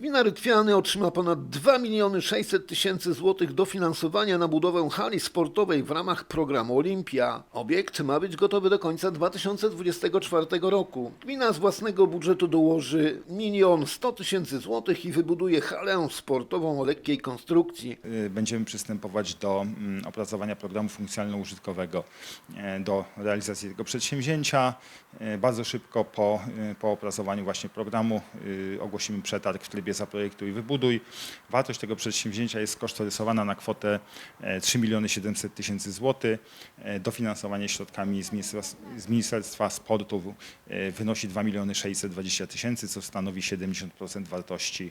Gmina Rytwiany otrzyma ponad 2 miliony 600 tysięcy złotych dofinansowania na budowę hali sportowej w ramach programu Olimpia. Obiekt ma być gotowy do końca 2024 roku. Gmina z własnego budżetu dołoży 1 100 tysięcy złotych i wybuduje halę sportową o lekkiej konstrukcji. Y, Będziemy przystępować do mm, opracowania programu funkcjonalno-użytkowego e, do realizacji tego przedsięwzięcia. E, Bardzo szybko po, y, po opracowaniu właśnie programu y, ogłosimy przetarg w trybie zaprojektuj i wybuduj. Wartość tego przedsięwzięcia jest skosztorysowana na kwotę e, 3 miliony 700 tysięcy złotych. E, Dofinansowanie środkami z Ministerstwa, z Ministerstwa Sportu e, wynosi 2 miliony 620 tysięcy, co stanowi 70% wartości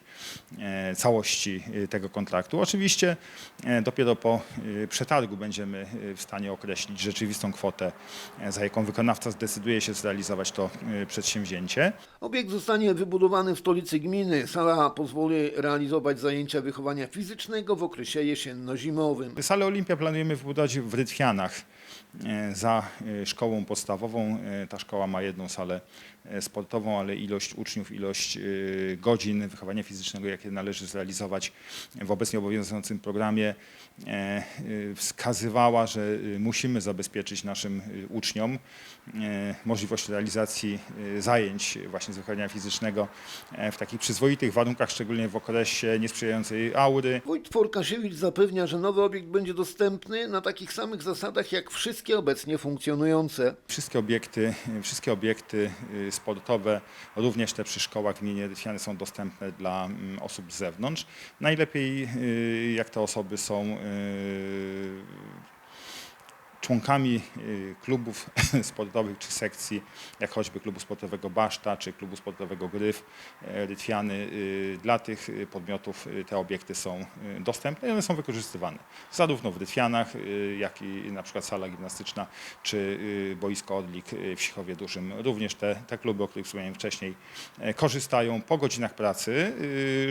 e, całości e, tego kontraktu. Oczywiście e, dopiero po e, przetargu będziemy e, w stanie określić rzeczywistą kwotę, e, za jaką wykonawca zdecyduje się zrealizować to e, przedsięwzięcie. Obiekt zostanie wybudowany w stolicy gminy. Sala pozwoli realizować zajęcia wychowania fizycznego w okresie jesienno-zimowym. Salę Olimpia planujemy wybudować w Rytwianach e, za e, szkołą podstawową. E, Ta szkoła ma jedną salę sportową, ale ilość uczniów, ilość godzin wychowania fizycznego, jakie należy zrealizować w obecnie obowiązującym programie, wskazywała, że musimy zabezpieczyć naszym uczniom możliwość realizacji zajęć właśnie z wychowania fizycznego w takich przyzwoitych warunkach, szczególnie w okresie niesprzyjającej aury. Wójt Forkasiewicz zapewnia, że nowy obiekt będzie dostępny na takich samych zasadach jak wszystkie obecnie funkcjonujące. Wszystkie obiekty, wszystkie obiekty y, sportowe, również te przy szkołach w gminie Rytwiany są dostępne dla mm, osób z zewnątrz. Najlepiej y, jak te osoby są y, członkami y, klubów sportowych czy sekcji, jak choćby klubu sportowego Baszta czy klubu sportowego Gryf e, Rytwiany. Y, Dla tych y, podmiotów te obiekty są dostępne i one są wykorzystywane. Zarówno w Rytwianach, jak i na przykład sala gimnastyczna czy boisko Odlik w Sichowie Dużym. Również te, te kluby, o których wspomniałem wcześniej, e, korzystają po godzinach pracy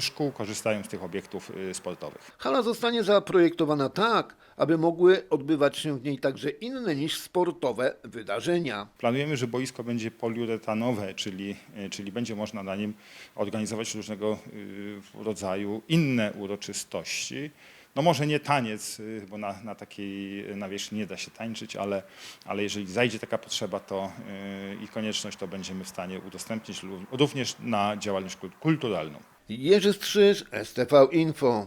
szkół, korzystają z tych obiektów sportowych. Hala zostanie zaprojektowana tak, aby mogły odbywać się w niej także inne niż sportowe wydarzenia. Planujemy, że boisko będzie poliuretanowe, czyli, e, czyli będzie można na nim organizować różnego y, rodzaju inne uroczystości. No może nie taniec, y, bo na, na takiej nawierzchni nie da się tańczyć, ale, ale jeżeli zajdzie taka potrzeba to, i konieczność, to będziemy w stanie udostępnić również na działalność kul- kulturalną. Jerzy Strzyż, STV Info.